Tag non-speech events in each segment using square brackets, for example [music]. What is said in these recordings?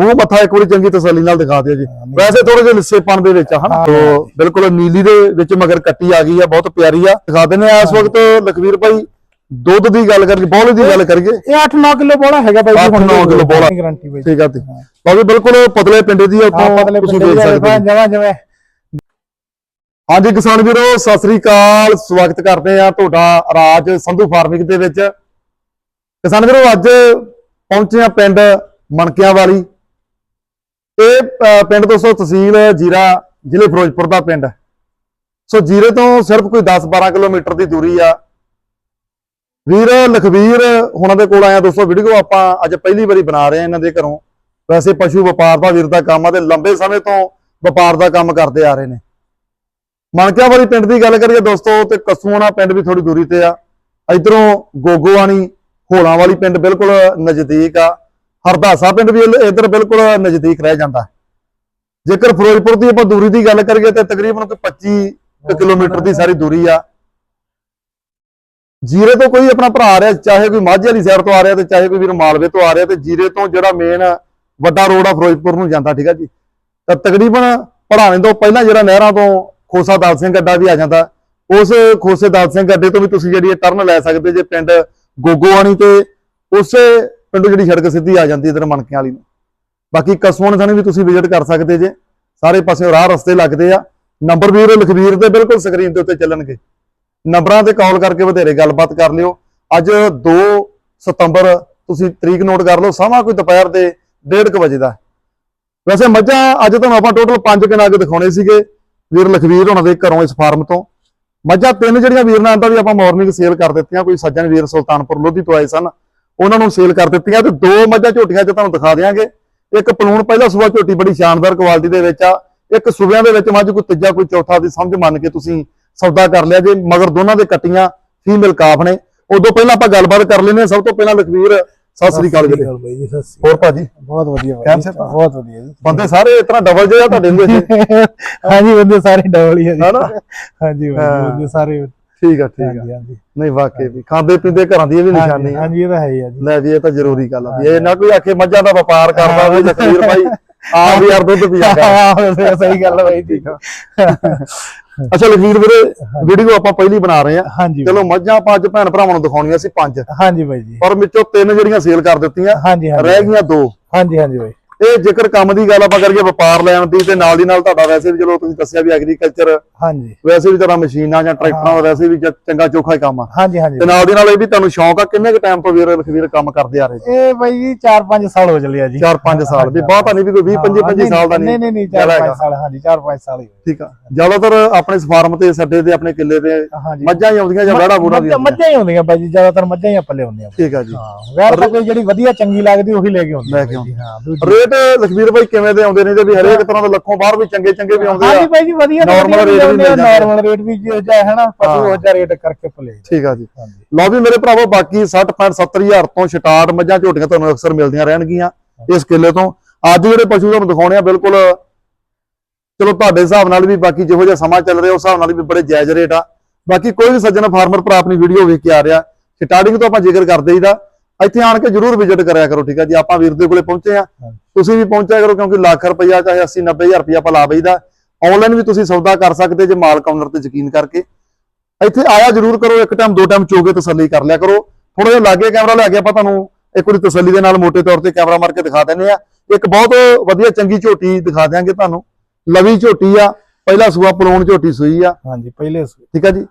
ਉਹ ਮੱਥਾ ਇੱਕ ਵਾਰੀ ਚੰਗੀ ਤਸੱਲੀ ਨਾਲ ਦਿਖਾ ਦਿਓ ਜੀ। ਵੈਸੇ ਥੋੜੇ ਜਿਹੇ ਲਿੱਸੇਪਣ ਦੇ ਵਿੱਚ ਹਨਾ। ਤੋ ਬਿਲਕੁਲ ਨੀਲੀ ਦੇ ਵਿੱਚ ਮਗਰ ਕੱਟੀ ਆ ਗਈ ਆ ਬਹੁਤ ਪਿਆਰੀ ਆ। ਦਿਖਾ ਦਿੰਦੇ ਆ ਇਸ ਵਕਤ ਲਖਵੀਰ ਭਾਈ ਦੁੱਧ ਦੀ ਗੱਲ ਕਰੀਏ ਬੋਲੇ ਦੀ ਗੱਲ ਕਰੀਏ। ਇਹ 8-9 ਕਿਲੋ ਬੋਲਾ ਹੈਗਾ ਬਾਈ ਅੱਠ ਨੌ ਕਿੱਲੋ ਬੋਲਾ। ਗਾਰੰਟੀ ਬਾਈ ਠੀਕ ਆ ਤੇ ਵੀ ਬਿਲਕੁਲ ਪਤਲੇ ਪਿੰਡੇ ਦੀ ਆ ਹਾਂ ਉੱਥੋਂ ਪਤਲੇ ਤੁਸੀਂ ਦੇਖ ਸਕਦੇ ਹੋ। ਜਵਾ ਜਵਾ ਹਾਂਜੀ ਕਿਸਾਨ ਵੀਰੋ ਸਤਿ ਸ੍ਰੀ ਅਕਾਲ। ਸਵਾਗਤ ਕਰਦੇ ਆ ਤੁਹਾਡਾ ਰਾਜ ਸੰਧੂ ਫਾਰਮਿੰਗ ਦੇ ਵਿੱਚ। ਕਿਸਾਨ ਵੀਰੋ ਅੱਜ ਪਹੁੰਚੇ ਆ ਪਿੰਡ ਮਣਕਿਆਂ ਵਾਲੀ। ਇਹ ਪਿੰਡ ਦੋਸਤੋ ਤਹਿਸੀਲ ਜੀਰਾ ਜ਼ਿਲ੍ਹੇ ਫਿਰੋਜ਼ਪੁਰ ਦਾ ਪਿੰਡ ਸੋ ਜੀਰੇ ਤੋਂ ਸਿਰਫ ਕੋਈ 10-12 ਕਿਲੋਮੀਟਰ ਦੀ ਦੂਰੀ ਆ। ਵੀਰ ਲਖਵੀਰ ਹੁਣਾਂ ਦੇ ਕੋਲ ਆਇਆ ਦੋਸਤੋ, ਵੀਡੀਓ ਆਪਾਂ ਅੱਜ ਪਹਿਲੀ ਵਾਰੀ ਬਣਾ ਰਹੇ ਆ ਇਹਨਾਂ ਦੇ ਘਰੋਂ। ਵੈਸੇ ਪਸ਼ੂ ਵਪਾਰ ਦਾ ਵੀਰ ਦਾ ਕੰਮ ਆ ਤੇ ਲੰਬੇ ਸਮੇਂ ਤੋਂ ਵਪਾਰ ਦਾ ਕੰਮ ਕਰਦੇ ਆ ਰਹੇ ਨੇ। ਮਣਕਿਆਂ ਵਾਲੀ ਪਿੰਡ ਦੀ ਗੱਲ ਕਰੀਏ ਦੋਸਤੋ, ਤੇ ਕਸੂਆਣਾ ਪਿੰਡ ਵੀ ਥੋੜੀ ਦੂਰੀ ਤੇ ਆ। ਇਧਰੋਂ ਗੋਗੋਆਣੀ ਹੋਲਾਂ ਵਾਲੀ ਪਿੰਡ ਬਿਲਕੁਲ ਨਜ਼ਦੀਕ ਆ। ਹਰਦਾਸਾ ਪਿੰਡ ਵੀ ਇਧਰ ਬਿਲਕੁਲ ਨਜ਼ਦੀਕ ਰਹਿ ਜਾਂਦਾ। ਜੇਕਰ ਫਿਰੋਜ਼ਪੁਰ ਦੀ ਆਪਾਂ ਦੂਰੀ ਦੀ ਗੱਲ ਕਰੀਏ ਤਾਂ ਤਕਰੀਬਨ ਕੋਈ 25 ਕਿਲੋਮੀਟਰ ਦੀ ਸਾਰੀ ਦੂਰੀ ਆ। ਜੀਰੇ ਤੋਂ ਕੋਈ ਆਪਣਾ ਭਰਾ ਆ ਰਿਹਾ, ਚਾਹੇ ਕੋਈ ਮਾਝੇ ਵਾਲੀ ਸਾਈਡ ਤੋਂ ਆ ਰਿਹਾ ਤੇ ਚਾਹੇ ਕੋਈ ਵੀਰ ਮਾਲਵੇ ਤੋਂ ਆ ਰਿਹਾ ਤੇ ਜੀਰੇ ਤੋਂ ਜਿਹੜਾ ਮੇਨ ਵੱਡਾ ਰੋਡ ਆ ਫਿਰੋਜ਼ਪੁਰ ਨੂੰ ਜਾਂਦਾ, ਠੀਕ ਆ ਜੀ? ਤਾਂ ਤਕਰੀਬਨ ਪੜਾਣੇ ਤੋਂ ਪਹਿਲਾਂ ਜਿਹੜਾ ਨਹਿਰਾਂ ਤੋਂ ਖੋਸਾ ਦਾਲ ਸਿੰਘ ਗੱਡਾ ਵੀ ਆ ਜਾਂਦਾ। ਉਸ ਖੋਸੇ ਦਾਲ ਸਿੰਘ ਅੱਡੇ ਤੋਂ ਵੀ ਤੁਸੀਂ ਜਿਹੜੀ ਇਹ ਟਰਨ ਲੈ ਸਕਦੇ ਜੇ ਪਿੰਡ ਗੋਗੋਆਣੀ ਤੇ, ਉਸੇ ਪਿੰਡੋਂ ਜਿਹੜੀ ਸੜਕ ਸਿੱਧੀ ਆ ਜਾਂਦੀ ਇਧਰ ਮਣਕਿਆਂ ਵਾਲੀ ਨੂੰ। ਬਾਕੀ ਕਸੂਆਂ ਥਾਣੇ ਵੀ ਤੁਸੀਂ ਵਿਜ਼ਿਟ ਕਰ ਸਕਦੇ ਜੇ। ਸਾਰੇ ਪਾਸੇ ਰਾਹ ਰਸਤੇ ਲੱਗਦੇ ਆ। ਨੰਬਰ ਵੀਰ ਲਖਵੀਰ ਦੇ ਬਿਲਕੁਲ ਸਕਰੀਨ ਦੇ ਉੱਤੇ ਚੱਲਣਗੇ। ਨੰਬਰਾਂ ਤੇ ਕਾਲ ਕਰਕੇ ਵਧੇਰੇ ਗੱਲਬਾਤ ਕਰ ਲਿਓ। ਅੱਜ 2 ਸਤੰਬਰ, ਤੁਸੀਂ ਤਰੀਕ ਨੋਟ ਕਰ ਲਓ, ਸਮਾਂ ਕੋਈ ਦੁਪਹਿਰ ਦੇ 1:30 ਵਜੇ ਦਾ ਵੈਸੇ ਮੱਝਾਂ ਅੱਜ ਤੁਹਾਨੂੰ ਆਪਾਂ ਟੋਟਲ 5 ਕਿਨਾਗ ਦਿਖਾਉਣੇ ਸੀਗੇ। ਵੀਰ ਲਖਵੀਰ ਉਹਨਾਂ ਦੇ ਘਰੋਂ ਇਸ ਫਾਰਮ ਤੋਂ। ਮੱਝਾਂ ਤਿੰਨ ਜਿਹੜੀਆਂ ਵੀਰ ਨਾਲ ਦਾ ਵੀ ਆਪਾਂ ਮਾਰਨਿੰਗ ਸੇਲ ਕਰ ਦਿੱਤੀਆਂ। ਕੋਈ ਸੱਜਣ ਵੀਰ ਸੁਲਤਾਨਪੁਰ ਲੋਧੀ ਤੋਂ ਆਏ ਸਨ। ਉਹਨਾਂ ਨੂੰ ਸੇਲ ਕਰ ਦਿੱਤੀਆਂ ਤੇ ਦੋ ਮੱਝਾਂ ਝੋਟੀਆਂ ਚ ਤੁਹਾਨੂੰ ਦਿਖਾ ਦਿਆਂਗੇ। ਇੱਕ ਪਲੂਣ ਪਹਿਲਾ ਸੂਆ ਝੋਟੀ ਬੜੀ ਸ਼ਾਨਦਾਰ ਕੁਆਲਿਟੀ ਦੇ ਵਿੱਚ ਆ ਇੱਕ ਸੂਬਿਆਂ ਦੇ ਵਿੱਚ ਮੱਝ ਕੋਈ ਤੀਜਾ ਕੋਈ ਚੌਥਾ ਦੀ ਸਮਝ ਮੰਨ ਕੇ ਤੁਸੀਂ ਸੌਦਾ ਕਰ ਲਿਆ ਜੇ ਮਗਰ ਦੋਨਾਂ ਦੇ ਕੱਟੀਆਂ ਫੀਮੇਲ ਕਾਫ ਨੇ। ਉਦੋਂ ਪਹਿਲਾਂ ਆਪਾਂ ਗੱਲਬਾਤ ਕਰ ਲੈਨੇ ਸਭ ਤੋਂ ਪਹਿਲਾਂ ਲਖਵੀਰ ਸਤਿ ਸ੍ਰੀ ਅਕਾਲ ਵੀਰੇ। ਹੋਰ ਭਾਜੀ? ਬਹੁਤ ਵਧੀਆ? ਬਹੁਤ ਵਧੀਆ ਜੀ। ਬੰਦੇ ਸਾਰੇ ਇਸ ਤਰ੍ਹਾਂ ਡਬਲ ਜੇ ਆ ਤੁਹਾਡੇ [laughs] ਸੀ ਹਾਂਜੀ ਬੰਦੇ ਸਾਰੇ ਡਬਲ ਹੀ ਆ ਜੀ? ਹਾਂਜੀ ਹਾਂ। ਬੰਦੇ ਸਾਰੇ ਠੀਕ ਆ ਠੀਕ ਆ। ਹਾਂਜੀ ਹਾਂਜੀ। ਨਹੀਂ ਵਾਕਈ ਵੀ। ਖਾਂਦੇ ਪੀਂਦੇ ਘਰਾਂ ਦੀ ਇਹ ਵੀ ਨਿਸ਼ਾਨੀ ਆ। ਹਾਂਜੀ ਇਹ ਤਾਂ ਹੈ ਹੀ ਆ ਜੀ। ਲੈ ਜੀ ਇਹ ਤਾਂ ਜ਼ਰੂਰੀ ਗੱਲ ਆ ਵੀ ਇਹ ਨਾ ਕੋਈ ਆਖੇ ਮੱਝਾਂ ਦਾ ਵਪਾਰ ਕਰਦਾ ਵੀ ਲਖਵੀਰ ਭਾਈ ਆ ਵੀ ਯਾਰ ਦੁੱਧ ਪੀਆ ਕਰ ਸਹੀ ਗੱਲ ਆ ਬਾਈ ਜੀ। ਅੱਛਾ ਲਖਵੀਰ ਵੀਰੇ ਵੀਡੀਓ ਆਪਾਂ ਪਹਿਲੀ ਬਣਾ ਰਹੇ ਆ। ਹਾਂਜੀ ਚਲੋ ਮੱਝਾਂ ਆਪਾਂ ਅੱਜ ਭੈਣ ਭਰਾਵਾਂ ਨੂੰ ਦਿਖਾਉਣੀਆਂ ਸੀ ਪੰਜ। ਹਾਂਜੀ ਬਾਈ ਜੀ। ਪਰ ਵਿੱਚੋਂ ਤਿੰਨ ਜਿਹੜੀਆਂ ਸੇਲ ਕਰ ਦਿੱਤੀਆਂ। ਰਹਿ ਗਈਆਂ ਦੋ। ਹਾਂਜੀ ਹਾਂਜੀ ਬਾਈ। ਇਹ ਜੇਕਰ ਕੰਮ ਦੀ ਗੱਲ ਆਪਾਂ ਕਰੀਏ ਵਪਾਰ ਲੈਣ ਦੀ ਤੇ ਨਾਲ ਦੀ ਨਾਲ ਤੁਹਾਡਾ ਵੈਸੇ ਵੀ ਚਲੋ ਤੁਸੀਂ ਦੱਸਿਆ ਵੀ ਐਗਰੀਕਲਚਰ ਹਾਂਜੀ। ਵੈਸੇ ਵੀ ਤੁਹਾਡਾ ਮਸ਼ੀਨਾਂ ਜਾਂ ਟਰੈਕਟਰਾਂ ਦਾ ਵੈਸੇ ਵੀ ਚੰਗਾ ਚੋਖਾ ਹੀ ਕੰਮ ਆ। ਹਾਂਜੀ ਹਾਂਜੀ। ਤੇ ਨਾਲ ਦੀ ਨਾਲ ਇਹ ਵੀ ਤੁਹਾਨੂੰ ਸ਼ੌਂਕ ਆ ਕਿੰਨੇ ਕੁ ਟਾਈਮ ਤੋਂ ਵੀਰ ਲਖਵੀਰ ਕੰਮ ਕਰਦੇ ਆ ਰਹੇ ਇਹ ਬਾਈ ਜੀ 4-5 ਸਾਲ ਹੋ ਚੱਲੇ ਆ ਜੀ। 4-5 ਸਾਲ ਵੀ ਬਹੁਤਾ ਨਹੀਂ ਵੀ ਕੋਈ 20 25 25 ਸਾਲ ਦਾ ਨਹੀਂ ਨਹੀਂ ਨਹੀਂ ਨਹੀਂ ਜ਼ਿਆਦਾ 4-5 ਹੈਗਾ। ਸਾਲ ਹਾਂਜੀ 4-5 ਸਾਲ ਹੀ। ਠੀਕ ਆ। ਜ਼ਿਆਦਾਤਰ ਆਪਣੇ ਫਾਰਮ ਤੇ ਸੱਡੇ ਤੇ ਆਪਣੇ ਕਿੱਲੇ ਤੇ ਮੱਝਾਂ ਹੀ ਆਉਂਦੀਆਂ ਜਾਂ ਵੜਾ ਬੂੜਾ ਵੀ ਮੱਝਾਂ- ਆਉਂਦੀਆਂ? ਹੀ ਹੁੰਦੀਆਂ ਬਾਈ ਜੀ ਜ਼ਿਆਦਾਤਰ ਮੱਝਾਂ ਹੀ ਆਪਾਂ ਲਿਆਉਂਦੇ ਆ ਠੀਕ ਆ ਜੀ। ਹਾਂ ਵੈਰ ਤਾਂ ਕੋਈ ਜਿਹੜੀ ਵਧੀਆ ਚੰਗੀ ਲੱਗਦੀ ਉਹੀ ਲੈ ਕੇ ਆਉਂਦੇ ਹਾਂ ਦੂਜੀ ਰੇਟ ਲਖਵੀਰ ਭਾਈ ਕਿਵੇਂ ਦੇ ਆਉਂਦੇ ਨੇ ਤੇ ਵੀ ਹਰੇਕ ਤਰ੍ਹਾਂ ਦੇ ਲੱਖੋਂ ਬਾਹਰ ਵੀ ਚੰਗੇ ਚੰਗੇ ਵੀ ਆਉਂਦੇ ਹਾਂਜੀ ਆ ਬਾਈ ਜੀ ਵਧੀਆ rate ਵੀ ਮਿਲ। ਨਾਰਮਲ ਰੇਟ ਵੀ ਜੋ ਹੈ ਹਾਂ। ਉਹ ਜਿਹਾ ਰੇਟ ਕਰਕੇ ਭਲੇ ਠੀਕ ਆ ਜੀ। ਹਾਂਜੀ। ਲਓ ਵੀ ਮੇਰੇ ਭਰਾਵੋ ਬਾਕੀ 60 65 70 ਹਜ਼ਾਰ ਤੋਂ ਸਟਾਰਟ ਮੱਝਾਂ ਝੋਟੀਆਂ ਤੁਹਾਨੂੰ ਅਕਸਰ ਮਿਲਦੀਆਂ ਰਹਿਣਗੀਆਂ ਇਸ ਕਿੱਲੇ ਤੋਂ। ਅੱਜ ਜਿਹੜੇ ਪਸ਼ੂ ਤੁਹਾਨੂੰ ਦਿਖਾਉਣੇ ਆ ਬਿਲਕੁਲ ਚਲੋ ਤੁਹਾਡੇ ਹਿਸਾਬ ਨਾਲ ਵੀ ਬਾਕੀ ਜਿਹੋ ਜਿਹਾ ਸਮਾਂ ਚੱਲ ਰਿਹਾ ਉਸ ਹਿਸਾਬ ਨਾਲ ਵੀ ਬੜੇ ਜਾਇਜ਼ ਰੇਟ ਆ। ਬਾਕੀ ਕੋਈ ਵੀ ਸੱਜਣ ਫਾਰਮਰ ਭਰਾ ਆਪਣੀ ਵੀਡੀਓ ਵੇਖ ਕੇ ਆ ਰਿਹਾ ਸਟਾਰਟਿੰਗ ਤੋਂ ਆਪਾਂ ਜ਼ਿਕਰ ਕਰਦੇ ਹੀਦਾ ਇੱਥੇ ਆਣ ਕੇ ਜਰੂਰ ਵਿਜ਼ਿਟ ਕਰਿਆ ਕਰੋ ਠੀਕ ਆ ਜੀ? ਆਪਾਂ ਵੀਰ ਦੇ ਕੋਲੇ ਪਹੁੰਚੇ ਆ। ਤੁਸੀਂ ਵੀ ਪਹੁੰਚਿਆ ਕਰੋ ਕਿਉਂਕਿ ਲੱਖ ਰੁਪਈਆ ਚਾਹੇ 80 90000 ਰੁਪਈਆ ਆਪਾਂ ਲਾ ਬਈਦਾ। ਆਨਲਾਈਨ ਵੀ ਤੁਸੀਂ ਸੌਦਾ ਕਰ ਸਕਦੇ ਜੇ ਮਾਲਕ ਓਨਰ ਤੇ ਯਕੀਨ ਕਰਕੇ। ਇੱਥੇ ਆਇਆ ਜਰੂਰ ਕਰੋ ਇੱਕ ਟਾਈਮ ਦੋ ਟਾਈਮ ਚੋ ਕੇ ਤਸੱਲੀ ਕਰ ਲਿਆ ਕਰੋ। ਥੋੜਾ ਜਿਹਾ ਲਾਗੇ ਕੈਮਰਾ ਲੈ ਕੇ ਆਪਾਂ ਤੁਹਾਨੂੰ ਇੱਕ ਵਾਰੀ ਤਸੱਲੀ ਦੇ ਨਾਲ ਮੋٹے ਤੌਰ ਤੇ ਕੈਮਰਾ ਮਾਰ ਕੇ ਦਿਖਾ ਦਿੰਨੇ ਆ। ਇੱਕ ਬਹੁਤ ਵਧੀਆ ਚੰਗੀ ਝੋਟੀ ਦਿਖਾ ਦਿਆਂਗੇ ਤੁਹਾਨੂੰ। ਲਵੀ ਝੋਟੀ ਆ ਪਹਿਲਾ ਸੂਆ ਪਲੂਣ ਝੋਟੀ ਸੂਈ ਆ। ਹਾਂਜੀ ਪਹਿਲੇ ਠੀਕ ਆ ਜੀ?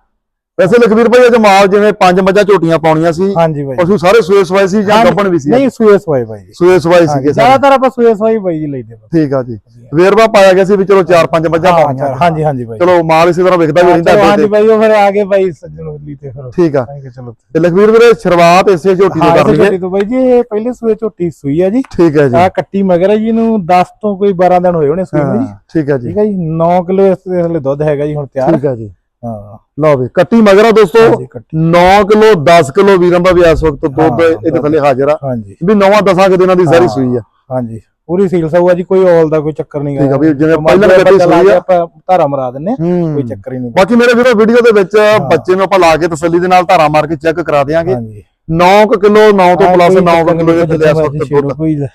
ਵੈਸੇ ਲਖਵੀਰ ਭਾਈ ਅੱਜ ਮਾਲ ਜਿਵੇਂ ਪੰਜ ਮੱਝਾਂ ਝੋਟੀਆਂ ਪਾਉਣੀਆਂ ਸੀ ਹਾਂਜੀ ਬਾਈ। ਪਸ਼ੂ ਸਾਰੇ ਸੂਏ ਸਵਾਏ ਸੀ ਜਾਂ ਗੱਭਣ ਵੀ ਸੀ? ਨਹੀਂ ਸੂਏ ਸਵਾਏ ਬਾਈ ਜੀ। ਸੂਏ ਸਵਾਏ ਸਾਰੇ। ਜ਼ਿਆਦਾਤਰ ਆਪਾਂ ਸੂਏ ਸਵਾਈ ਬਾਈ ਜੀ ਲਈਦੇ ਠੀਕ ਆ ਜੀ। ਵੇਰਵਾ ਪਾਇਆ ਗਿਆ ਸੀ ਵੀ ਚਲੋ ਚਾਰ ਪੰਜ ਮੱਝਾਂ ਹਾਂ, ਪਾਉਣੀਆਂ। ਹਾਂਜੀ ਹਾਂਜੀ ਬਾਈ। ਚਲੋ ਮਾਲ ਇਸੇ ਤਰ੍ਹਾਂ ਵਿਕਦਾ ਵੀ ਰਹਿੰਦਾ ਹਾਂਜੀ ਬਾਈ ਉਹ ਫਿਰ ਆ ਗਏ ਬਾਈ ਸੱਜਣ ਉਲੀ ਤੇ ਫਿਰ ਠੀਕ ਆ। ਚਲੋ। ਤੇ ਲਖਵੀਰ ਵੀਰੇ ਸ਼ੁਰੂਆਤ ਇਸੇ ਝੋਟੀ ਤੋਂ ਕਰ ਲਈਏ ਬਾਈ ਜੀ ਇਹ ਪਹਿਲੇ ਸੂਏ ਝੋਟੀ ਸੂਈ ਆ ਜੀ। ਠੀਕ ਹੈ ਜੀ। ਆ ਕੱਟੀ ਮਗਰ ਜੀ ਨੂੰ 10 ਤੋਂ ਕੋਈ 12 ਦਿਨ ਹੋਏ ਹੋਣੇ ਸੂਈ ਨੂੰ ਜੀ। ਠੀਕ ਹੈ ਜੀ। ਠੀਕ ਹੈ ਜੀ 9 ਕਿਲੋ ਇਸ ਦੇ ਹਲੇ ਦੁੱਧ ਹੈਗਾ ਜੀ ਹੁਣ ਤਿਆਰ। ਠੀਕ ਹੈ ਜੀ। ਹਾਂ। ਲਓ ਵੀ ਕੱਟੀ ਮਗਰਾ ਦੋਸਤੋ। ਹਾਂਜੀ ਕੱਟੀ। 9 ਕਿਲੋ 10 ਕਿਲੋ ਵੀਰਾਂ ਦਾ ਵੀ ਇਸ ਵਕਤ ਦੁੱਧ ਇਹਦੇ ਥੱਲੇ ਹਾਜ਼ਰ ਆ। ਹਾਂਜੀ। ਵੀ ਨੌਵਾਂ ਦਸਾਂ ਕਿ ਦਿਨਾਂ ਦੀ ਸਾਰੀ। ਸੂਈ ਆ। ਹਾਂਜੀ। ਪੂਰੀ ਸੀਲ ਆ ਜੀ ਕੋਈ ਔਲ ਦਾ ਕੋਈ ਚੱਕਰ ਨਹੀਂ ਠੀਕ ਆ ਵੀ ਜਿਵੇਂ ਪਹਿਲਾਂ ਕੱਟੀ ਸੂਈ ਆ। ਆਪਾਂ ਧਾਰਾ ਮਰਾ ਦਿੰਨੇ ਕੋਈ ਚੱਕਰ ਹੀ ਨਹੀਂ ਬਾਕੀ ਮੇਰੇ ਵੀਰੋ ਵੀਡੀਓ ਦੇ ਵਿੱਚ ਬੱਚੇ ਨੂੰ ਆਪਾਂ ਲਾ ਕੇ ਤਸੱਲੀ ਦੇ ਨਾਲ ਧਾਰਾ ਮਾਰ ਕੇ ਚੈੱਕ ਕਰਾ ਦੇਾਂਗੇ ਹਾਂਜੀ। 9 ਕਿਲੋ 9 ਤੋਂ ਪਲੱਸ ਕੋਈ 9 ਚੱਕਰ ਕਿਲੋ ਦੇ ਥੱਲੇ ਇਸ ਵਕਤ ਦੁੱਧ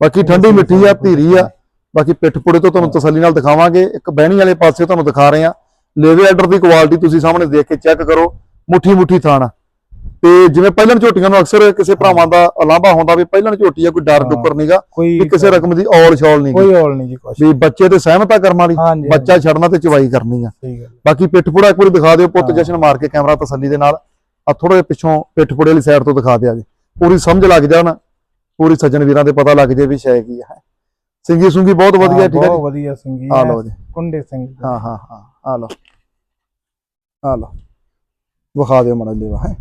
ਬਾਕੀ ਠੰਡੀ ਮਿੱਠੀ ਆ ਧੀਰੀ ਆ। ਬਾਕੀ ਪਿੱਠ ਪੁੜੇ ਤੋਂ ਤੁਹਾਨੂੰ ਤਸੱਲੀ ਨਾਲ ਦਿਖਾਵਾਂਗੇ। ਇੱਕ ਬਹਿਣੀ ਵਾਲੇ ਪਾਸੇ ਤੁਹਾਨੂੰ ਦਿਖਾ ਰਹੇ ਆ। ਲੇਵੇ ਆਰਡਰ ਦੀ ਕੁਆਲਿਟੀ ਤੁਸੀਂ ਸਾਹਮਣੇ ਦੇਖ ਕੇ ਚੈੱਕ ਕਰੋ ਮੁੱਠੀ ਮੁੱਠੀ ਥਾਣ। ਤੇ ਜਿਵੇਂ ਪਹਿਲਾਂ ਝੋਟੀਆਂ ਨੂੰ ਅਕਸਰ ਕਿਸੇ ਭਰਾਵਾਂ ਦਾ ਅਲਾਂਭਾ ਹੁੰਦਾ ਵੀ ਪਹਿਲਾਂ ਝੋਟੀ ਆ ਕੋਈ ਡਰ ਡੁੱਕਰ ਨਹੀਂਗਾ ਵੀ ਕਿਸੇ ਰਕਮ ਦੀ ਔਲ ਛੌਲ ਨਹੀਂ ਕੋਈ ਔਲ ਨਹੀਂ ਜੀ ਕੁਛ ਵੀ ਬੱਚੇ ਤੇ ਸਹਿਮਤਾ ਕਰਮਾਂ ਵਾਲੀ ਬੱਚਾ ਛੱਡਣਾ ਤੇ ਚਵਾਈ ਕਰਨੀ ਆ। ਬਾਕੀ ਪਿੱਠ ਪੁੜਾ ਇੱਕ ਵਾਰੀ ਦਿਖਾ ਦਿਓ ਪੁੱਤ। ਜਸ਼ਨ ਮਾਰ ਕੇ ਕੈਮਰਾ ਤਸੱਲੀ ਦੇ ਨਾਲ। ਆ ਥੋੜੇ ਜਿਹਾ ਪਿੱਛੋਂ ਪਿੱਠ ਪੁੜੇ ਵਾਲੀ ਸਾਈਡ ਤੋਂ ਦਿਖਾ ਦਿਆ ਜੀ। ਪੂਰੀ ਸਮਝ ਲੱਗ ਜਾਣ ਪੂਰੀ ਸੱਜਣ ਵੀਰਾਂ ਦੇ ਪਤਾ ਲੱਗ ਜੇ ਵੀ ਸ਼ੈ ਕੀ ਹੈ ਸਿੰਗੀ ਸੁੰਗੀ ਬਹੁਤ ਵਧੀਆ ਠੀਕ ਹੈ ਬਹੁਤ ਵਧੀਆ ਸਿੰਘੀ ਆ ਲਓ ਜੀ। ਕੁੰਡੇ ਸਿੰਘ ਹਾਂ ਹਾਂ ਹਾਂ। ਆ ਲਓ ਆ ਲਓ ਵਿਖਾ ਦਿਓ ਮੜਾ ਲੈਵਾ ਹੈ।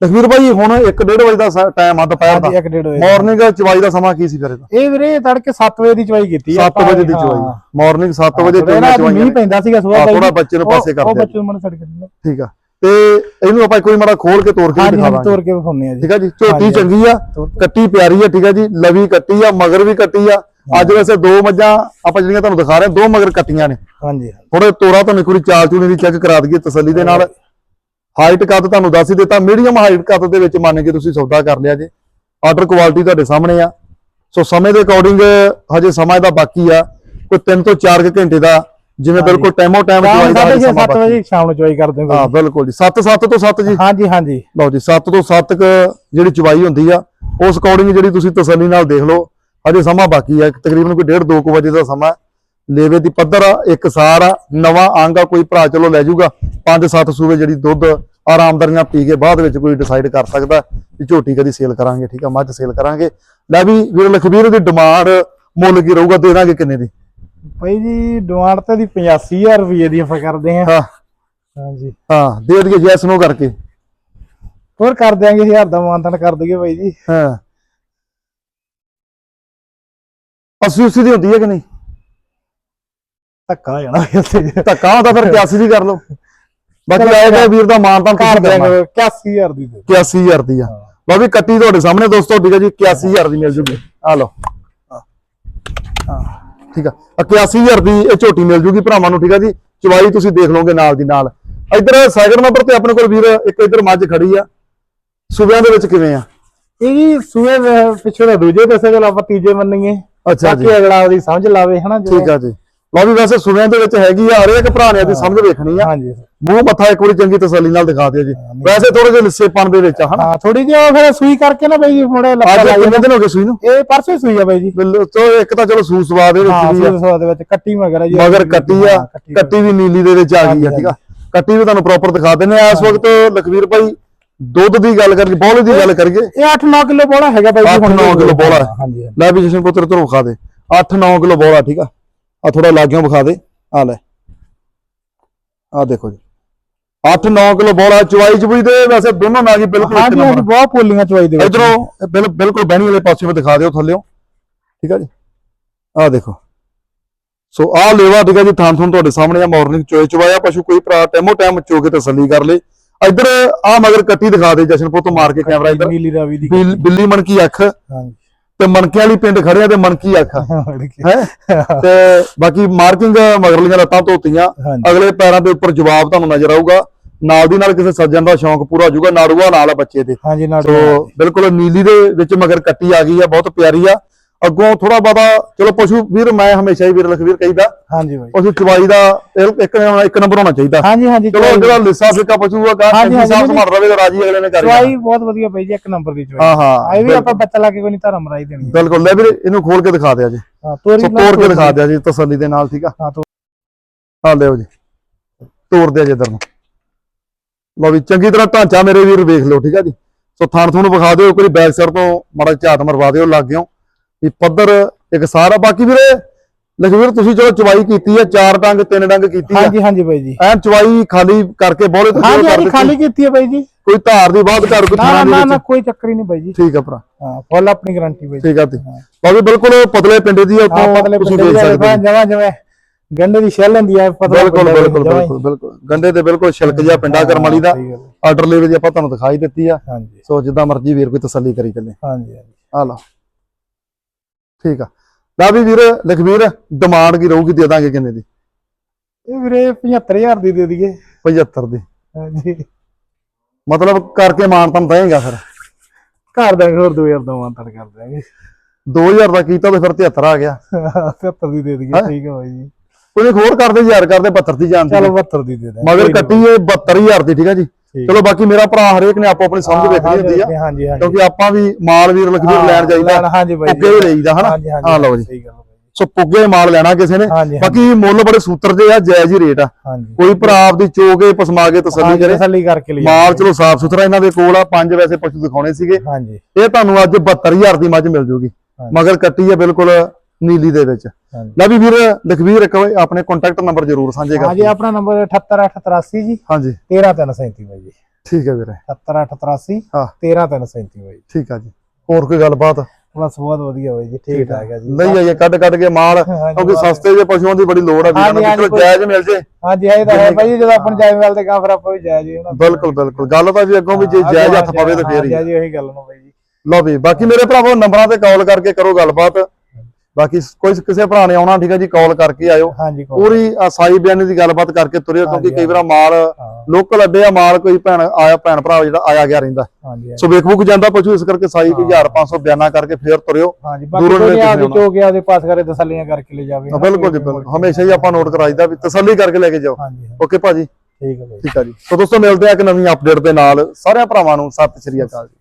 ਲਖਵੀਰ ਭਾਈ ਹੁਣ 1:30 ਵਜੇ ਦਾ ਟਾਈਮ ਆ ਦੁਪਹਿਰ ਦਾ। ਹਾਂਜੀ ਇੱਕ ਡੇਢ ਵਜੇ ਮਾਰਨਿੰਗ ਚਵਾਈ ਦਾ ਸਮਾਂ ਕੀ ਸੀ ਫਿਰ ਇਹਦਾ? ਇਹ ਵੀਰੇ ਤੜਕੇ 7 ਵਜੇ ਦੀ ਚਵਾਈ ਕੀਤੀ 7 ਵਜੇ ਦੀ ਚਵਾਈ। ਮਾਰਨਿੰਗ 7 ਵਜੇ ਥੋੜਾ ਚਵਾਈ ਮੀਂਹ ਪੈਂਦਾ ਸੀਗਾ ਸਵੇਰ ਥੋੜਾ ਬੱਚੇ ਨੂੰ ਪਾਸੇ ਕਰ ਉਹ ਬੱਚੇ ਨੂੰ ਮਨ ਛੱਡ ਕੇ ਦਿੰਦਾ। ਠੀਕ ਆ। ਤੇ ਇਹਨੂੰ ਆਪਾਂ ਕੋਈ ਮਾੜਾ ਖੋਲ ਕੇ ਤੋੜ ਕੇ ਵੀ ਹਾਂਜੀ ਦਿਖਾ ਹਾਂਜੀ ਦਾਂਗੇ ਤੋੜ ਕੇ ਵਿਖਾਉਣੇ ਆ ਜੀ। ਠੀਕ ਆ ਜੀ ਝੋਟੀ। ਚੰਗੀ ਆ ਕੱਟੀ ਪਿਆਰੀ ਆ ਠੀਕ ਆ ਜੀ। ਲਵੀ ਕੱਟੀ ਆ ਮਗਰ ਵੀ ਕੱਟੀ ਆ। ਅੱਜ ਵੈਸੇ ਦੋ ਮੱਝਾਂ ਆਪਾਂ ਜਿਹੜੀਆਂ ਤੁਹਾਨੂੰ ਦਿਖਾ ਰਹੇ ਦੋ ਮਗਰ ਕੱਟੀਆਂ ਨੇ। ਹਾਂਜੀ ਥੋੜੇ ਤੋਰਾ ਤੁਹਾਨੂੰ ਇੱਕ ਵਾਰੀ ਚਾਲ ਚੂਣੀ ਦੀ ਚੈੱਕ ਕਰਾ ਦਈਏ ਤਸੱਲੀ ਦੇ ਨਾਲ। ਹਾਈਟ ਕੱਦ ਤੁਹਾਨੂੰ ਦੱਸ ਹੀ ਦਿੱਤਾ ਮੀਡੀਅਮ ਹਾਈਟ ਕੱਦ ਦੇ ਵਿੱਚ ਮੰਨ ਕੇ ਤੁਸੀਂ ਸੌਦਾ ਕਰ ਲਿਆ ਜੇ। ਆਰਡਰ ਕੁਆਲਿਟੀ ਤੁਹਾਡੇ ਸਾਹਮਣੇ ਆ। ਸੋ ਸਮੇਂ ਦੇ ਅਕੋਰਡਿੰਗ ਹਜੇ ਸਮਾਂ ਇਹਦਾ ਬਾਕੀ ਆ। ਕੋਈ 3 ਤੋਂ 4 ਘੰਟੇ ਦਾ ਜਿਵੇਂ। ਬਿਲਕੁਲ ਟਾਈਮੋ ਟਾਈਮ ਚਵਾਈ ਦਾ ਹਜੇ 7 ਸਮਾਂ ਬਾਕੀ ਵਜੇ ਸ਼ਾਮ ਨੂੰ ਚਵਾਈ ਕਰਦੇ ਹਾਂ ਹਾਂ ਬਿਲਕੁਲ ਜੀ। 7 7 ਤੋਂ 7 ਜੀ। ਹਾਂਜੀ ਹਾਂਜੀ। ਲਓ ਜੀ 7 ਤੋਂ 7 ਤੱਕ ਜਿਹੜੀ ਚਵਾਈ ਹੁੰਦੀ ਆ ਉਸ ਅਕੋਰਡਿੰਗ ਜਿਹੜੀ ਤੁਸੀਂ ਤਸੱਲੀ ਨਾਲ ਦੇਖ ਲਓ। ਹਜੇ ਸਮਾਂ ਬਾਕੀ ਆ ਤਕਰੀਬਨ ਕੋਈ 1.5 2 ਵਜੇ ਦਾ ਸਮਾਂ ਲੇਵੇ ਦੀ ਪੱਧਰ ਆ ਇੱਕ ਸਾਰ ਆ ਨਵਾਂ ਅੰਗ ਆ ਕੋਈ ਭਰਾ ਚਲੋ ਲੈ ਜਾਊਗਾ। 5-7 ਸੂਵੇ ਜਿਹੜੀ ਦੁੱਧ ਆਰਾਮਦਾਰੀਆਂ ਪੀ ਕੇ ਬਾਅਦ ਵਿੱਚ ਕੋਈ ਡਿਸਾਈਡ ਕਰ ਸਕਦਾ ਕਿ ਝੋਟੀ ਕਦੀ ਸੇਲ ਕਰਾਂਗੇ ਠੀਕ ਆ ਮੱਝ ਸੇਲ ਕਰਾਂਗੇ। ਲੈ ਵੀ ਵੀਰ ਲਖਬੀਰ ਦੀ ਡਿਮਾਂਡ ਮੁੱਲ ਕੀ ਰਹੂਗਾ ਦੇ ਦਾਂਗੇ ਕਿੰਨੇ ਦੀ? ਭਾਈ ਜੀ ਡਿਮਾਂਡ ਤੇ ਦੀ 85000 ਰੁਪਏ ਦੀ ਆਪਾਂ ਕਰਦੇ ਹਾਂ। ਹਾਂ। ਹਾਂਜੀ। ਹਾਂ ਦੇ ਦਈਏ ਜੈਸ ਨੋ ਕਰਕੇ। ਹੋਰ ਕਰ ਦਿਆਂਗੇ 1000 ਦਾ ਮਾਨਤਨ ਕਰ ਦਈਏ ਭਾਈ ਜੀ। ਹਾਂ। 80 ਉਸੀ ਦੀ ਹੁੰਦੀ ਹੈ ਕਿ ਨਹੀਂ? ਧੱਕਾ ਜਾਣਾ ਉੱਥੇ ਧੱਕਾ ਹੁੰਦਾ ਫਿਰ 81 ਦੀ ਕਰ ਲਓ। ਬਾਕੀ ਆਏਗਾ ਵੀਰ ਦਾ ਮਾਨ ਤਾਂ ਕਰਨਾ। ਦਿਆਂਗੇ 81000 ਦੀ ਦੇ। 81000 ਦੀ ਆ। ਲਓ ਵੀ ਕੱਟੀ ਤੁਹਾਡੇ ਸਾਹਮਣੇ ਦੋਸਤੋ ਠੀਕ ਹੈ ਜੀ? 81000 ਦੀ ਮਿਲ ਜੂਗੀ। ਆ ਲਓ। ਠੀਕ ਆ। 81000 ਦੀ ਇਹ ਝੋਟੀ ਮਿਲ ਜੂਗੀ ਭਰਾਵਾਂ ਨੂੰ ਠੀਕ ਆ ਜੀ? ਚਵਾਈ ਤੁਸੀਂ ਦੇਖ ਲਓਗੇ ਨਾਲ ਦੀ ਨਾਲ। ਇੱਧਰ ਸੈਕਿੰਡ ਨੰਬਰ ਤੇ ਆਪਣੇ ਕੋਲ ਵੀਰ ਇੱਕ ਇੱਧਰ ਮੱਝ ਖੜੀ ਆ। ਸੂਬਿਆਂ ਦੇ ਵਿੱਚ ਕਿਵੇਂ ਆ? ਇਹ ਜੀ ਸੂਏ ਪਿੱਛੇ ਦਾ ਦੂਜੇ ਪਾਸੇ ਚਲ ਆਪਾਂ ਤੀਜੇ ਮੰਨੀਏ। ਅੱਛਾ ਜੀ। ਬਾਕੀ ਅਗਲਾ ਉਹਦੀ ਸਮਝ ਲਾਵੇ ਹਨਾ ਜਿਵੇਂ- ਠੀਕ ਆ ਜੀ। ਲਓ ਵੀ ਵੈਸੇ ਸੂਬਿਆਂ ਦੇ ਵਿੱਚ ਹੈਗੀ ਆ ਹਰੇਕ ਭਰਾ ਨੇ ਦੀ ਸਮਝ ਵੇਖਣੀ ਆ। ਹਾਂਜੀ। ਮੂੰਹ ਮੱਥਾ ਇੱਕ ਵਾਰੀ ਚੰਗੀ ਤਸੱਲੀ ਨਾਲ ਦਿਖਾ ਦਿਓ ਜੀ। ਵੈਸੇ ਥੋੜੇ ਜਿਹੇ ਲਿੱਸੇਪਣ ਦੇ ਵਿੱਚ ਹਨਾ। ਹਾਂ ਥੋੜੀ ਜਿਹੀ ਉਹ ਫਿਰ ਸੂਈ ਕਰਕੇ ਨਾ ਬਾਈ ਜੀ ਮੁੜੇ ਲੱਗਾ ਅੱਜ ਕਿੰਨੇ ਦਿਨ ਹੋ ਗਏ ਸੂਈ ਨੂੰ? ਇਹ ਪਰਸੋਂ ਸੂਈ ਆ ਬਾਈ ਜੀ। ਚਲੋ ਇੱਕ ਤਾਂ ਚਲੋ ਸੂ ਸਵਾਦ ਦੇ ਵਿੱਚ ਵੀ ਆ। ਸੂਈ ਸਵਾ ਦੇ ਵਿੱਚ ਕੱਟੀ ਮਗਰ ਆ ਜੀ। ਮਗਰ ਕੱਟੀ ਆ ਕੱਟੀ ਵੀ ਨੀਲੀ ਦੇ ਵਿੱਚ ਆ ਗਈ ਆ ਠੀਕ ਆ। ਕੱਟੀ ਵੀ ਤੁਹਾਨੂੰ ਪ੍ਰੋਪਰ ਦਿਖਾ ਦਿੰਨੇ ਆ। ਇਸ ਵਕਤ ਲਖਵੀਰ ਭਾਈ ਦੁੱਧ ਦੀ ਗੱਲ ਕਰੀਏ ਬੋਲੇ ਦੀ ਗੱਲ ਕਰੀਏ ਇਹ 8-9 ਕਿਲੋ ਬੋਲਾ ਹੈਗਾ ਬਾਈ ਜੀ 8-9 ਕਿਲੋ ਬੋਲਾ। ਹਾਂਜੀ। ਲੈ ਵੀ ਜਸ਼ਨ ਪੁੱਤਰ ਤੈਨੂੰ ਵਿਖਾ ਦੇ। 8-9 ਕਿਲੋ ਬੋਲਾ ਠੀਕ ਆ? ਆ ਥੋੜਾ ਲਾਗਿਓਂ ਵਿਖਾ ਦੇ। ਆ ਲੈ। ਆ ਦੇਖੋ ਜੀ। 8-9 ਕਿਲੋ ਬੋਲਾ ਚਵਾਈ ਚਬੂਈ ਦੇ ਵੈਸੇ ਦੋਨੋਂ ਨਾਗੀ ਬਿਲਕੁਲ ਹਾਂਜੀ ਹਾਂਜੀ ਬਹੁਤ ਪੋਲੀਆਂ ਚਵਾਈ ਦੇ ਇਧਰੋਂ ਬਿਲ- ਬਿਲਕੁਲ ਬਹਿਣੀ ਵਾਲੇ ਪਾਸੇ ਵੀ ਦਿਖਾ ਦਿਓ ਥੱਲਿਓ ਠੀਕ ਆ ਜੀ? ਆ ਦੇਖੋ। ਸੋ ਆ ਲੇਵਾ ਠੀਕ ਆ ਜੀ ਥਾਂ ਥਾਂ ਤੁਹਾਡੇ ਸਾਹਮਣੇ ਆ ਮਾਰਨਿੰਗ ਚੋਏ ਚਵਾਇਆ ਪਸ਼ੂ ਕੋਈ ਭਰਾ ਟੈਮੋ ਟਾਈਮ ਚੋ ਕੇ ਤਸੱਲੀ ਕਰ ਲੇ। ਇਧਰ ਆ ਮਗਰ ਕੱਟੀ ਦਿਖਾ ਦੇ ਜਸ਼ਨ ਪੁੱਤ ਮਾਰ ਕੇ ਕੈਮਰਾ ਇਧਰ। ਨੀਲੀ ਰਾਵੀ ਦੀ ਬਿੱਲੀ ਮਣਕੀ ਅੱਖ। ਹਾਂਜੀ। ਤੇ ਮਣਕੇ ਵਾਲੀ ਪਿੰਡ ਖੜਿਆ ਤੇ ਮਣਕੀ ਅੱਖ। ਹੈ ਤੇ ਬਾਕੀ ਮਾਰਕਿੰਗ ਮਗਰਲੀਆਂ ਲੱਤਾਂ ਧੋਤੀਆਂ। ਹਾਂਜੀ। ਅਗਲੇ ਪੈਰਾਂ ਦੇ ਉੱਪਰ ਜਵਾਬ ਤੁਹਾਨੂੰ ਨਜ਼ਰ ਆਊਗਾ। ਨਾਲ ਦੀ ਨਾਲ ਕਿਸੇ ਸੱਜਣ ਦਾ ਸ਼ੌਂਕ ਪੂਰਾ ਹੋ ਜਾਊਗਾ। ਨਾੜੂਆ ਨਾਲ ਆ ਬੱਚੇ ਦੇ। ਹਾਂਜੀ ਸੋ ਬਿਲਕੁਲ ਨੀਲੀ ਦੇ ਵਿੱਚ ਮਗਰ ਕੱਟੀ ਆ ਗਈ ਆ ਬਹੁਤ ਪਿਆਰੀ ਆ। ਅੱਗੋਂ ਥੋੜਾ ਬਾਦਾ ਚਲੋ ਪਸ਼ੂ ਵੀਰ ਮੈਂ ਹਮੇਸ਼ਾ ਹੀ ਵੀਰ ਲਖਵੀਰ ਕਹੀਦਾ। ਹਾਂਜੀ ਬਾਈ। ਪਸ਼ੂ ਚਵਾਈ ਦਾ ਇਹ ਇੱਕ ਇੱਕ ਨੰਬਰ ਹੋਣਾ ਚਾਹੀਦਾ। ਹਾਂਜੀ ਹਾਂਜੀ ਚਲੋ ਜਿਹੜਾ ਲਿੱਸਾ ਫਿੱਕਾ ਪਸ਼ੂ ਆ ਗਾ ਹਾਂਜੀ, ਸਾਫ਼। ਸੰਭਾਲ ਰਵੇ ਰਾਜੀ ਅਗਲੇ ਨੇ ਕਰੀ ਚਵਾਈ ਬਹੁਤ ਵਧੀਆ ਬਾਈ ਜੀ ਇੱਕ ਨੰਬਰ ਦੀ ਚਵਾਈ ਹਾਂ ਹਾਂ ਇਹ ਵੀ ਆਪਾਂ ਬੱਚਾ ਲਾ ਕੇ ਕੋਈ ਨਹੀਂ ਧਰਮ ਰਾਈ ਦੇਣੀ ਬਿਲਕੁਲ। ਲੈ ਵੀਰੇ ਇਹਨੂੰ ਖੋਲ ਕੇ ਦਿਖਾ ਦਿਆ ਜੀ ਹਾਂ ਤੋਰੀ ਤੋੜ ਕੇ ਦਿਖਾ ਦਿਆ ਜੀ ਤਸੱਲੀ ਦੇ ਨਾਲ ਠੀਕ ਆ? ਹਾਂ ਤੋ ਆ ਲਿਓ ਜੀ। ਤੋੜ ਦਿਆ ਜੀ ਇਧਰ ਨੂੰ। ਲਓ ਵੀ ਚੰਗੀ ਤਰ੍ਹਾਂ ਢਾਂਚਾ ਮੇਰੇ ਵੀਰ ਵੇਖ ਲਓ ਠੀਕ ਆ ਜੀ? ਸੋ ਥਾਣ ਥੂਣ ਵਿਖਾ ਦਿਓ ਕੋਈ ਬੈਕ ਸਾਈਡ ਤੋਂ ਮਾੜਾ ਝਾਤ ਮਰਵਾ ਦਿਓ ਲੱਗ ਗਿਓ। ਵੀ ਪੱਧਰ ਇੱਕ ਸਾਰਾ ਬਾਕੀ ਵੀਰੇ ਲਖਵੀਰ ਤੁਸੀਂ ਚਲੋ ਚਵਾਈ ਕੀਤੀ ਆ ਚਾਰ ਡੰਗ ਤਿੰਨ ਡੰਗ ਕੀਤੀ ਆ। ਹਾਂਜੀ ਹਾਂਜੀ ਬਾਈ ਜੀ। ਐਨ ਚਵਾਈ ਖਾਲੀ ਕਰਕੇ ਬੋਲੇ ਤੁਸੀਂ ਹਾਂਜੀ ਹਾਂਜੀ। ਖਾਲੀ ਕੀਤੀ ਹੈ ਬਾਈ ਜੀ। ਕੋਈ ਧਾਰ ਦੀ ਬਾਤ ਕਰ ਕੋਈ ਨਾ ਨਾ ਨਾ ਕੋਈ ਚੱਕਰ ਹੀ ਨਹੀਂ ਬਾਈ ਜੀ। ਠੀਕ ਆ ਭਰਾ। ਹਾਂ ਫੁੱਲ ਆਪਣੀ ਗਾਰੰਟੀ ਬਾਈ ਠੀਕ ਆ ਤੇ ਬਾਕੀ ਬਿਲਕੁਲ ਪਤਲੇ ਪਿੰਡੇ ਦੀ ਆ ਪਤਲੇ ਤੁਸੀਂ ਦੇਖ ਦੀ ਸਕਦੇ ਹੋ। ਜਮਾ ਗੰਡੇ ਦੀ ਸ਼ੈਲ ਹੁੰਦੀ ਹੈ ਪਤਲਾ ਬਿਲਕੁਲ ਬਿਲਕੁਲ ਜਮਾਂ। ਬਿਲਕੁਲ ਬਿਲਕੁਲ ਗੰਡੇ ਤੇ ਬਿਲਕੁਲ ਛਿਲਕ ਜਿਹਾ ਪਿੰਡਾ ਕਰਮ ਵਾਲੀ ਦਾ। ਆਰਡਰ ਲੈਵੇ ਦੀ ਆਪਾਂ ਤੁਹਾਨੂੰ ਦਿਖਾਈ ਦਿੱਤੀ ਆ। ਹਾਂਜੀ। ਸੋ ਜਿੱਦਾਂ ਮਰਜ਼ੀ ਵੀਰ ਕੋਈ ਤਸੱਲੀ ਕਰੀ ਚੱਲੇ। ਹਾਂਜੀ ਹਾਂਜੀ। ਆ ਲਓ। ਠੀਕ ਆ। ਲੈ ਵੀ ਵੀਰ ਲਖਵੀਰ ਡਿਮਾਂਡ ਕੀ ਰਹੂਗੀ ਦੇ ਦਾਂਗੇ ਕਿੰਨੇ ਦੀ? ਇਹ ਵੀਰੇ 75000 ਦੀ ਦੇ ਦਈਏ। 75 ਦੀ। ਹਾਂਜੀ। ਮਤਲਬ ਕਰਕੇ ਮਾਨ ਤਾਂ ਦੇਗਾ ਫਿਰ। ਘਰ ਦਾ ਹੋਰ 2000 ਦਾ ਮਾਨ ਤੜ ਕਰ ਦਿਆਂਗੇ। 2000 ਦਾ ਕੀਤਾ ਤੇ ਫਿਰ 73 ਆ ਗਿਆ। 70 ਦੀ ਦੇ ਦਈਏ? ਠੀਕ ਹੈ ਬਾਈ ਜੀ। ਕੋਈ ਹੋਰ ਕਰਦੇ ਯਾਰ ਕਰਦੇ 72 ਦੀ ਜਾਣ ਚਲੋ 72 ਦੀ ਦੇ ਦਾਂਗੇ ਮਗਰ ਕੱਟੀ ਇਹ 72000 ਦੀ ਠੀਕ ਹੈ ਜੀ। ਚਲੋ ਬਾਕੀ ਮੇਰਾ ਭਰਾ ਹਰੇਕ ਨੇ ਆਪੋ ਆਪਣੀ ਸਮਝ ਵੇਖਣੀ ਹੁੰਦੀ ਆ ਕਿਉਂਕਿ ਆਪਾਂ ਵੀ ਮਾਲ ਵੀਰ ਲਖਵੀਰ ਲੈਣ ਜਾਈਦਾ ਪੁੱਗੇ ਵੀ ਲਈਦਾ ਹਨਾ? ਹਾਂ ਲਓ ਜੀ। ਸੋ ਪੁੱਗੇ ਮਾਲ ਲੈਣਾ ਕਿਸੇ ਨੇ। ਬਾਕੀ ਮੁੱਲ ਬੜੇ ਸੂਤਰ ਦੇ ਆ ਜਾਇਜ਼ ਹੀ ਰੇਟ ਆ। ਕੋਈ ਭਰਾ ਆਪਦੀ ਚੋਗੇ ਪਸਮਾ ਕੇ ਤਸੱਲੀ ਕਰੇ। ਤਸੱਲੀ ਕਰਕੇ ਲਈ ਮਾਲ ਚਲੋ ਸਾਫ਼ ਸੁਥਰਾ ਇਹਨਾਂ ਦੇ ਕੋਲ ਆ ਪੰਜ ਵੈਸੇ ਪਸ਼ੂ ਦਿਖਾਉਣੇ ਸੀਗੇ। ਇਹ ਤੁਹਾਨੂੰ ਅੱਜ 72000 ਦੀ ਮੱਝ ਮਿਲ ਜੂਗੀ। ਮਗਰ ਕੱਟੀ ਹੈ ਬਿਲਕੁਲ ਨੀਲੀ ਦੇ ਵਿੱਚ। ਲੈ ਵੀ ਵੀਰ ਲਖਵੀਰ ਇੱਕ ਆਪਣੇ ਕੰਟੈਕਟ ਨੰਬਰ ਜ਼ਰੂਰ ਸਾਂਝੇ ਕਰ ਹਾਂਜੀ ਆਪਣਾ ਨੰਬਰ 78883 ਜੀ। ਹਾਂਜੀ। 13337 ਬਾਈ ਜੀ। ਠੀਕ ਹੈ ਵੀਰੇ। 78883 ਹਾਂ। 13337 ਬਾਈ ਜੀ। ਠੀਕ ਆ ਜੀ। ਹੋਰ ਕੋਈ ਗੱਲਬਾਤ? ਬਸ ਬਹੁਤ ਵਧੀਆ ਬਾਈ ਜੀ ਠੀਕ ਠਾਕ ਹੈ ਜੀ। ਨਹੀਂ ਆਈਏ ਕੱਢ ਕੱਢ ਕੇ ਮਾਲ ਕਿਉਂਕਿ। ਸਸਤੇ ਜੇ ਪਸ਼ੂਆਂ ਦੀ ਬੜੀ ਲੋੜ ਆ ਵੀਰਾਂ ਨੂੰ ਚਲੋ ਜਾਇਜ਼ ਮਿਲ ਜੇ। ਹਾਂਜੀ ਇਹ ਤਾਂ ਹੈ ਜੀ, ਜਦੋਂ ਆਪਾਂ ਜਾਇਜ਼ ਤੇ ਕਾਂ ਫਿਰ ਆਪਾਂ ਵੀ ਜਾਇਜ਼ ਹੀ ਬਿਲਕੁਲ ਬਿਲਕੁਲ। ਗੱਲ ਤਾਂ ਵੀ ਅੱਗੋਂ ਵੀ ਜੇ ਜਾਇਜ਼ ਹੱਥ ਪਵੇ ਤਾਂ ਫੇਰ ਹੀ। ਜਾਇਜ਼ ਉਹੀ ਗੱਲ ਨੂੰ ਬਾਈ ਜੀ। ਲਓ ਵੀ ਬਾਕੀ ਮੇਰੇ ਭਰਾਵੋ ਨੰਬਰਾਂ ਤੇ ਕਾਲ ਕਰਕੇ ਕਰੋ ਗੱਲਬਾਤ। ਬਾਕੀ ਕੋਈ ਕਿਸੇ ਭਰਾ ਨੇ ਆਉਣਾ ਠੀਕ ਹੈ ਜੀ ਕਾਲ ਕਰਕੇ ਆਇਓ। ਹਾਂਜੀ ਪੂਰੀ ਆ ਸਾਈ ਬਿਆਨੀ ਦੀ ਗੱਲਬਾਤ ਕਰਕੇ ਤੁਰਿਓ ਕਿਉਂਕਿ ਕਈ ਵਾਰ ਮਾਲ ਹਾਂ। ਲੋਕਲ ਅੱਡੇ ਆ ਮਾਲ ਕੋਈ ਭੈਣ ਆਇਆ ਭੈਣ ਭਰਾ ਜਿਹੜਾ ਆਇਆ ਗਿਆ ਰਹਿੰਦਾ। ਹਾਂਜੀ ਸੋ ਵੇਖ ਵੁਕ ਜਾਂਦਾ ਪਸ਼ੂ ਇਸ ਕਰਕੇ ਸਾਈ ਕੋਈ 1500 ਬਿਆਨਾ ਕਰਕੇ ਫੇਰ ਤੁਰਿਓ। ਹਾਂਜੀ ਬਾਕੀ ਦੂਰੋਂ ਚੋ ਗਿਆ ਉਹਦੇ ਪਾਸ ਕਰੇ ਤਸੱਲੀਆਂ ਕਰਕੇ ਲੈ ਜਾਵੇ। ਹਾਂ, ਬਿਲਕੁਲ ਜੀ ਬਿਲਕੁਲ। ਹਮੇਸ਼ਾ ਹੀ ਆਪਾਂ ਨੋਟ ਕਰਾਈਦਾ ਵੀ ਤਸੱਲੀ ਕਰਕੇ ਲੈ ਕੇ ਜਾਓ। ਹਾਂਜੀ ਓਕੇ ਭਾਜੀ? ਠੀਕ ਹੈ ਬਾਈ ਠੀਕ ਆ ਜੀ। ਸੋ ਦੋਸਤੋ ਮਿਲਦੇ ਆ ਇੱਕ ਨਵੀਂ ਅਪਡੇਟ ਦੇ ਨਾਲ। ਸਾਰਿਆਂ ਭਰਾਵਾਂ ਨੂੰ ਸਤਿ ਸ਼੍ਰੀ ਅਕਾਲ ਜੀ।